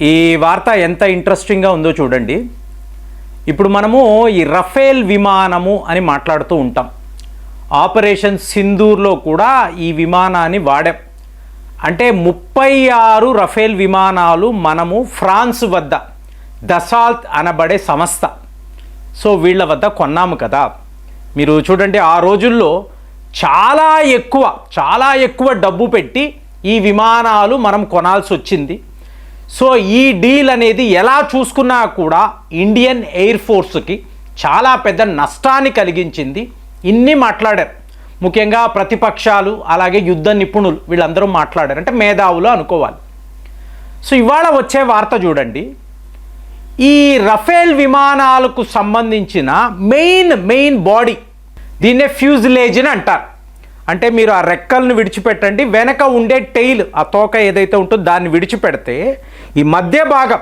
ఈ వార్త ఎంత ఇంట్రెస్టింగ్గా ఉందో చూడండి. ఇప్పుడు మనము ఈ రఫేల్ విమానము అని మాట్లాడుతూ ఉంటాం. ఆపరేషన్ సింధూర్లో కూడా ఈ విమానాన్ని వాడాం. అంటే ముప్పై ఆరు రఫేల్ విమానాలు మనము ఫ్రాన్స్ వద్ద దసాల్త్ అనబడే సంస్థ. సో వీళ్ళ వద్ద కొన్నాము కదా. మీరు చూడండి ఆ రోజుల్లో చాలా ఎక్కువ చాలా ఎక్కువ డబ్బు పెట్టి ఈ విమానాలు మనం కొనాల్సి వచ్చింది సో ఈ డీల్ అనేది ఎలా చూసుకున్నా కూడా ఇండియన్ ఎయిర్ ఫోర్స్కి చాలా పెద్ద నష్టాన్ని కలిగించింది. ఇన్ని మాట్లాడారు. ముఖ్యంగా ప్రతిపక్షాలు అలాగే యుద్ధ నిపుణులు వీళ్ళందరూ మాట్లాడారు. అంటే మేధావులు అనుకోవాలి. సో ఇవాళ వచ్చే వార్త చూడండి. ఈ రఫేల్ విమానాలకు సంబంధించిన మెయిన్ మెయిన్ బాడీ దీన్నే ఫ్యూజిలేజ్ అని అంటారు. అంటే మీరు ఆ రెక్కలను విడిచిపెట్టండి. వెనక ఉండే టెయిల్ ఆ తోక ఏదైతే ఉంటుందో దాన్ని విడిచిపెడితే ఈ మధ్య భాగం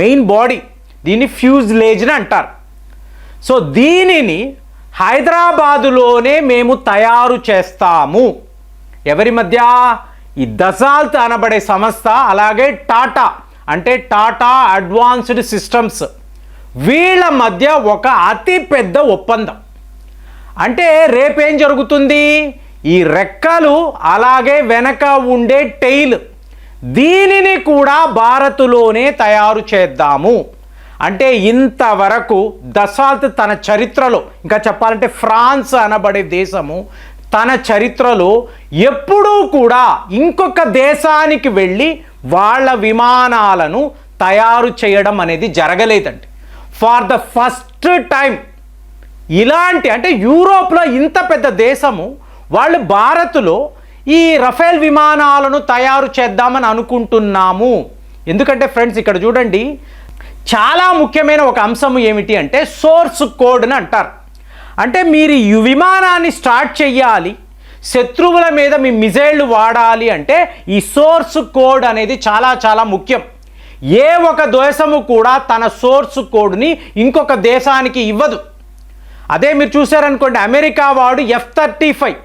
మెయిన్ బాడీ దీన్ని ఫ్యూజ్లేజ్ అని అంటారు. సో దీనిని హైదరాబాదులోనే మేము తయారు చేస్తాము. ఎవరి మధ్య? ఈ దసాల్త్ అనబడే సంస్థ అలాగే టాటా అంటే టాటా అడ్వాన్స్డ్ సిస్టమ్స్. వీళ్ళ మధ్య ఒక అతి పెద్ద ఒప్పందం. అంటే రేపేం జరుగుతుంది? ఈ రెక్కలు అలాగే వెనక ఉండే టెయిల్. దీనిని కూడా భారత్లోనే తయారు చేద్దాము. అంటే ఇంతవరకు దశాల్త్ తన చరిత్రలో ఇంకా చెప్పాలంటే ఫ్రాన్స్ అనబడే దేశము తన చరిత్రలో ఎప్పుడూ కూడా ఇంకొక దేశానికి వెళ్ళి వాళ్ళ విమానాలను తయారు చేయడం అనేది జరగలేదండి. ఫార్ ద ఫస్ట్ టైం ఇలాంటి అంటే యూరోప్లో ఇంత పెద్ద దేశము వాళ్ళు భారత్లో ఈ రఫేల్ విమానాలను తయారు చేద్దామని అనుకుంటున్నాము. ఎందుకంటే ఫ్రెండ్స్ ఇక్కడ చూడండి చాలా ముఖ్యమైన ఒక అంశం ఏమిటి అంటే సోర్స్ కోడ్ని అంటారు. అంటే మీరు ఈ విమానాన్ని స్టార్ట్ చెయ్యాలి శత్రువుల మీద మీ మిజైళ్ళు వాడాలి అంటే ఈ సోర్స్ కోడ్ అనేది చాలా చాలా ముఖ్యం. ఏ ఒక దేశము కూడా తన సోర్స్ కోడ్ని ఇంకొక దేశానికి ఇవ్వదు. అదే మీరు చూసారనుకోండి అమెరికా వాడు ఎఫ్ థర్టీ ఫైవ్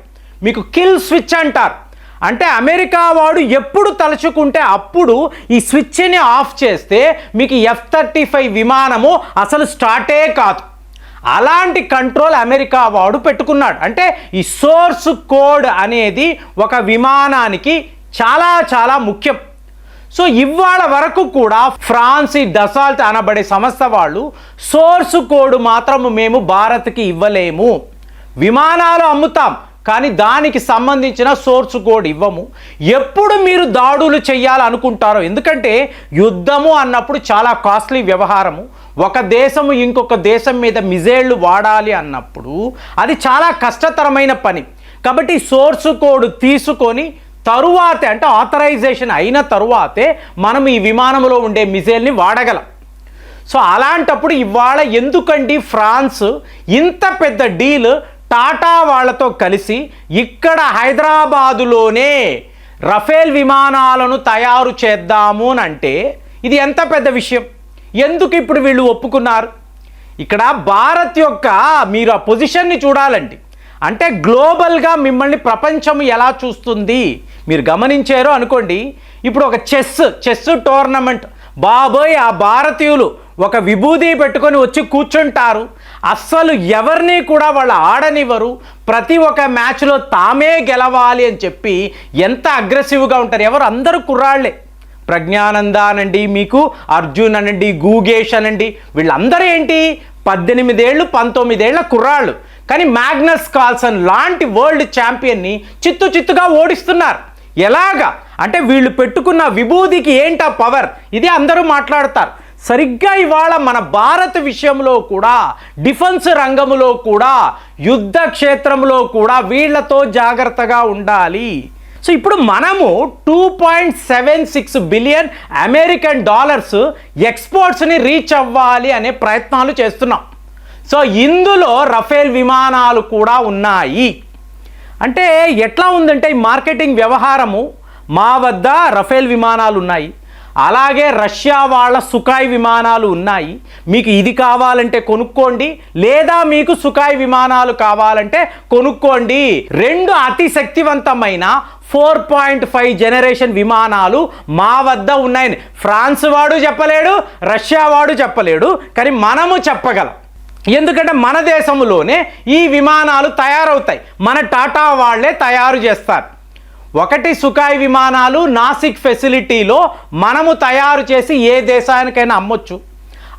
మీకు కిల్ స్విచ్ అంటారు. అంటే అమెరికా వాడు ఎప్పుడు తలుచుకుంటే అప్పుడు ఈ స్విచ్ని ఆఫ్ చేస్తే మీకు ఎఫ్ థర్టీ ఫైవ్ విమానము అసలు స్టార్టే కాదు. అలాంటి కంట్రోల్ అమెరికా వాడు పెట్టుకున్నాడు. అంటే ఈ సోర్స్ కోడ్ అనేది ఒక విమానానికి చాలా చాలా ముఖ్యం. సో ఇవాళ వరకు కూడా ఫ్రాన్స్ ఈ అనబడే సంస్థ వాళ్ళు సోర్స్ కోడ్ మాత్రం మేము భారత్కి ఇవ్వలేము. విమానాలు అమ్ముతాం. కానీ దానికి సంబంధించిన సోర్స్ కోడ్ ఇవ్వము. ఎప్పుడు మీరు దాడులు చేయాలనుకుంటారో ఎందుకంటే యుద్ధము అన్నప్పుడు చాలా కాస్ట్లీ వ్యవహారము. ఒక దేశము ఇంకొక దేశం మీద మిజైళ్ళు వాడాలి అన్నప్పుడు అది చాలా కష్టతరమైన పని. కాబట్టి సోర్స్ కోడ్ తీసుకొని తరువాతే అంటే ఆథరైజేషన్ అయిన తరువాతే మనం ఈ విమానంలో ఉండే మిజైల్ని వాడగలం. సో అలాంటప్పుడు ఇవాళ ఎందుకండి ఫ్రాన్స్ ఇంత పెద్ద డీల్ టాటా వాళ్ళతో కలిసి ఇక్కడ హైదరాబాదులోనే రఫేల్ విమానాలను తయారు చేద్దాము అని అంటే ఇది ఎంత పెద్ద విషయం. ఎందుకు ఇప్పుడు వీళ్ళు ఒప్పుకున్నారు? ఇక్కడ భారత్ యొక్క మీరు ఆ పొజిషన్ని చూడాలండి. అంటే గ్లోబల్గా మిమ్మల్ని ప్రపంచం ఎలా చూస్తుంది? మీరు గమనించారో అనుకోండి. ఇప్పుడు ఒక చెస్ చెస్ టోర్నమెంట్. బాబోయ్ ఆ భారతీయులు ఒక విభూది పెట్టుకొని వచ్చి కూర్చుంటారు. అస్సలు ఎవరిని కూడా వాళ్ళు ఆడనివ్వరు. ప్రతి ఒక్క మ్యాచ్లో తామే గెలవాలి అని చెప్పి ఎంత అగ్రెసివ్గా ఉంటారు. ఎవరు? అందరూ కుర్రాళ్ళే ప్రజ్ఞానంద అనండి మీకు అర్జున్ అనండి గూగేష్ అనండి. వీళ్ళందరూ ఏంటి? పద్దెనిమిదేళ్ళు పంతొమ్మిదేళ్ళ కుర్రాళ్ళు. కానీ మ్యాగ్నస్ కాల్సన్ లాంటి వరల్డ్ ఛాంపియన్ని చిత్తు చిత్తుగా ఓడిస్తున్నారు. ఎలాగా? అంటే వీళ్ళు పెట్టుకున్న విభూదికి ఏంటా పవర్? ఇది అందరూ మాట్లాడతారు. సరిగ్గా ఇవాళ మన భారత్ విషయంలో కూడా డిఫెన్స్ రంగంలో కూడా యుద్ధ క్షేత్రంలో కూడా వీళ్ళతో జాగ్రత్తగా ఉండాలి. సో ఇప్పుడు మనము two point seven six billion American dollars ఎక్స్పోర్ట్స్ని reach అవ్వాలి అనే ప్రయత్నాలు చేస్తున్నాం. సో ఇందులో రఫేల్ విమానాలు కూడా ఉన్నాయి. అంటే ఎట్లా ఉందంటే ఈ మార్కెటింగ్ వ్యవహారము మా వద్ద రఫేల్ విమానాలు ఉన్నాయి. అలాగే రష్యా వాళ్ళ సుఖాయ్ విమానాలు ఉన్నాయి. మీకు ఇది కావాలంటే కొనుక్కోండి. లేదా మీకు సుఖాయ్ విమానాలు కావాలంటే కొనుక్కోండి. రెండు అతి శక్తివంతమైన ఫోర్ పాయింట్ ఫైవ్ జనరేషన్ విమానాలు మా వద్ద ఉన్నాయని. ఫ్రాన్స్ వాడు చెప్పలేడు రష్యా వాడు చెప్పలేడు కానీ మనము చెప్పగలం. ఎందుకంటే మన దేశంలోనే ఈ విమానాలు తయారవుతాయి. మన టాటా వాళ్ళే తయారు చేస్తారు. ఒకటి సుఖాయ్ విమానాలు నాసిక్ ఫెసిలిటీలో మనము తయారు చేసి ఏ దేశానికైనా అమ్మొచ్చు.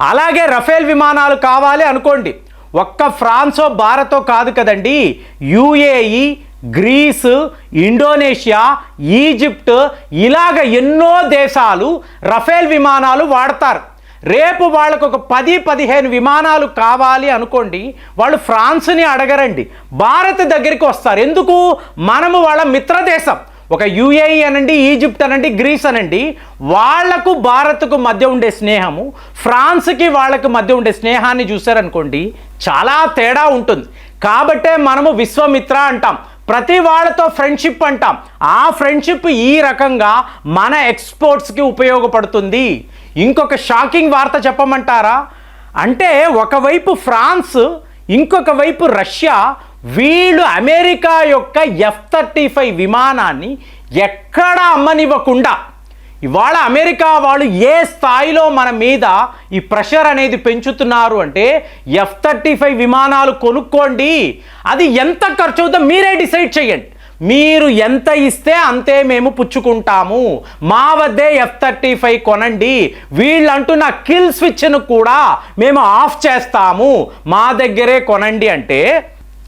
అలాగే రఫేల్ విమానాలు కావాలి అనుకోండి. ఒక్క ఫ్రాన్సో భారతో కాదు కదండి. యుఏఈ గ్రీసు ఇండోనేషియా ఈజిప్ట్ ఇలాగ ఎన్నో దేశాలు రఫేల్ విమానాలు వాడతారు. రేపు వాళ్ళకు ఒక పది పదిహేను విమానాలు కావాలి అనుకోండి వాళ్ళు ఫ్రాన్స్ని అడగరండి. భారత్ దగ్గరికి వస్తారు. ఎందుకు? మనము వాళ్ళ మిత్రదేశం. ఒక యుఏఈ అనండి ఈజిప్ట్ అనండి గ్రీస్ అనండి వాళ్ళకు భారత్కు మధ్య ఉండే స్నేహము ఫ్రాన్స్కి వాళ్ళకు మధ్య ఉండే స్నేహాన్ని చూసారనుకోండి చాలా తేడా ఉంటుంది. కాబట్టే మనము విశ్వమిత్ర అంటాం. ప్రతి వాళ్ళతో ఫ్రెండ్షిప్ అంటాం. ఆ ఫ్రెండ్షిప్ ఈ రకంగా మన ఎక్స్పోర్ట్స్కి ఉపయోగపడుతుంది. ఇంకొక షాకింగ్ వార్త చెప్పమంటారా? అంటే ఒకవైపు ఫ్రాన్స్ ఇంకొక వైపు రష్యా వీళ్ళు అమెరికా యొక్క ఎఫ్ థర్టీ ఫైవ్ విమానాన్ని ఎక్కడ అమ్మనివ్వకుండా ఇవాళ అమెరికా వాళ్ళు ఏ స్థాయిలో మన మీద ఈ ప్రెషర్ అనేది పెంచుతున్నారు అంటే ఎఫ్ థర్టీ ఫైవ్ విమానాలు కొనుక్కోండి. అది ఎంత ఖర్చు అవుతుందో మీరే డిసైడ్ చేయండి. మీరు ఎంత ఇస్తే అంతే మేము పుచ్చుకుంటాము. మా వద్దే ఎఫ్ థర్టీ ఫైవ్ కొనండి. వీళ్ళంటున్న కిల్ స్విచ్ను కూడా మేము ఆఫ్ చేస్తాము. మా దగ్గరే కొనండి అంటే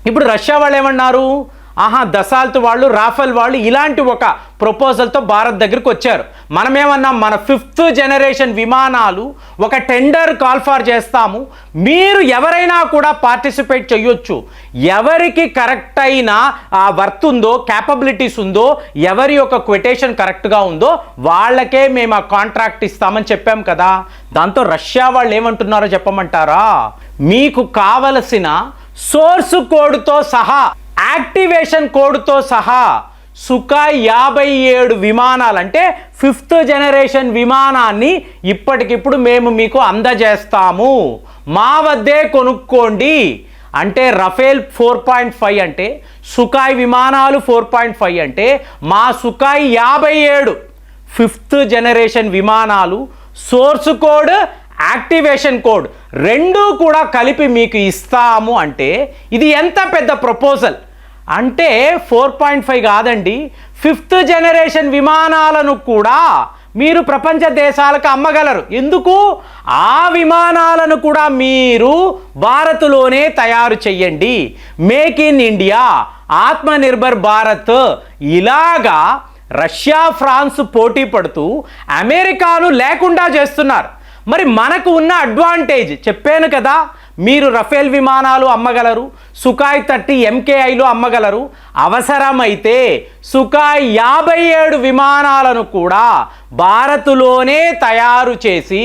ఇప్పుడు రష్యా వాళ్ళు ఏమన్నారు? ఆహా దసాల్త్ వాళ్ళు రాఫెల్ వాళ్ళు ఇలాంటి ఒక ప్రపోజల్తో భారత్ దగ్గరికి వచ్చారు. మనమేమన్నాం మన ఫిఫ్త్ జనరేషన్ విమానాలు ఒక టెండర్ కాల్ఫార్ చేస్తాము. మీరు ఎవరైనా కూడా పార్టిసిపేట్ చేయొచ్చు ఎవరికి కరెక్ట్ అయిన ఆ వర్త్ ఉందో క్యాపబిలిటీస్ ఉందో ఎవరి యొక్క క్వెటేషన్ కరెక్ట్గా ఉందో వాళ్ళకే మేము ఆ కాంట్రాక్ట్ ఇస్తామని చెప్పాం కదా. దాంతో రష్యా వాళ్ళు ఏమంటున్నారో చెప్పమంటారా? మీకు కావలసిన సోర్స్ కోడ్తో సహా యాక్టివేషన్ కోడ్తో సహా సుఖాయ్ యాభై ఏడు విమానాలు అంటే ఫిఫ్త్ జనరేషన్ విమానాన్ని ఇప్పటికిప్పుడు మేము మీకు అందజేస్తాము. మా వద్దే కొనుక్కోండి. అంటే రఫేల్ ఫోర్ పాయింట్ ఫైవ్ అంటే సుఖాయ్ విమానాలు ఫోర్ పాయింట్ ఫైవ్ అంటే మా సుఖాయ్ యాభై ఏడు ఫిఫ్త్ జనరేషన్ విమానాలు సోర్స్ కోడ్ యాక్టివేషన్ కోడ్ రెండూ కూడా కలిపి మీకు ఇస్తాము అంటే ఇది ఎంత పెద్ద ప్రపోజల్? అంటే ఫోర్ పాయింట్ ఫైవ్ కాదండి. ఫిఫ్త్ జనరేషన్ విమానాలను కూడా మీరు ప్రపంచ దేశాలకు అమ్మగలరు. ఎందుకు? ఆ విమానాలను కూడా మీరు భారత్లోనే తయారు చెయ్యండి. Make in India Atmanirbhar Bharat ఇలాగా రష్యా ఫ్రాన్స్ పోటీ పడుతూ అమెరికాను లేకుండా చేస్తున్నారు. మరి మనకు ఉన్న అడ్వాంటేజ్ చెప్పాను కదా మీరు రఫేల్ విమానాలు అమ్మగలరు సుఖాయ్ థర్టీ ఎంకేఐలు అమ్మగలరు. అవసరమైతే సుఖాయ్ యాభై ఏడు విమానాలను కూడా భారత్లోనే తయారు చేసి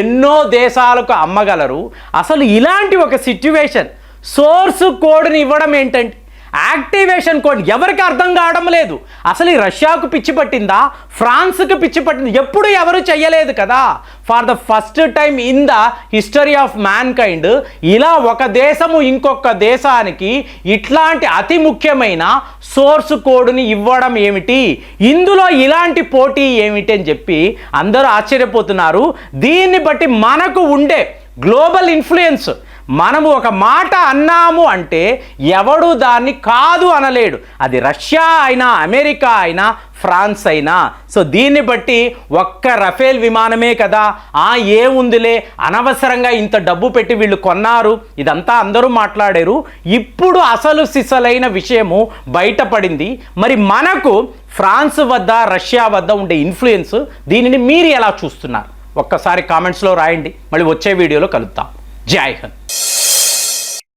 ఎన్నో దేశాలకు అమ్మగలరు. అసలు ఇలాంటి ఒక సిచ్యువేషన్ సోర్స్ కోడ్ని ఇవ్వడం ఏంటంటే యాక్టివేషన్ కోడ్ ఎవరికి అర్థం కావడం లేదు. అసలు ఈ రష్యాకు పిచ్చి పట్టిందా? ఫ్రాన్స్కి పిచ్చి పట్టింది? ఎప్పుడు ఎవరు చెయ్యలేదు కదా? For the first time in the history of mankind ఇలా ఒక దేశము ఇంకొక దేశానికి ఇట్లాంటి అతి ముఖ్యమైన సోర్స్ కోడ్ని ఇవ్వడం ఏమిటి? ఇందులో ఇలాంటి పోటీ ఏమిటి అని చెప్పి అందరూ ఆశ్చర్యపోతున్నారు. దీన్ని బట్టి మనకు ఉండే గ్లోబల్ ఇన్ఫ్లుయెన్స్ మనము ఒక మాట అన్నాము అంటే ఎవడు దాన్ని కాదు అనలేడు. అది రష్యా అయినా అమెరికా అయినా ఫ్రాన్స్ అయినా. సో దీన్ని బట్టి ఒక్క రఫేల్ విమానమే కదా. ఆ ఏముందిలే అనవసరంగా ఇంత డబ్బు పెట్టి వీళ్ళు కొన్నారు. ఇదంతా అందరూ మాట్లాడారు. ఇప్పుడు అసలు సిసలైన విషయము బయటపడింది. మరి మనకు ఫ్రాన్స్ వద్ద రష్యా వద్ద ఉండే ఇన్ఫ్లుయెన్స్ దీనిని మీరు ఎలా చూస్తున్నారు? ఒక్కసారి కామెంట్స్లో రాయండి. మళ్ళీ వచ్చే వీడియోలో కలుద్దాం. de Ayhan.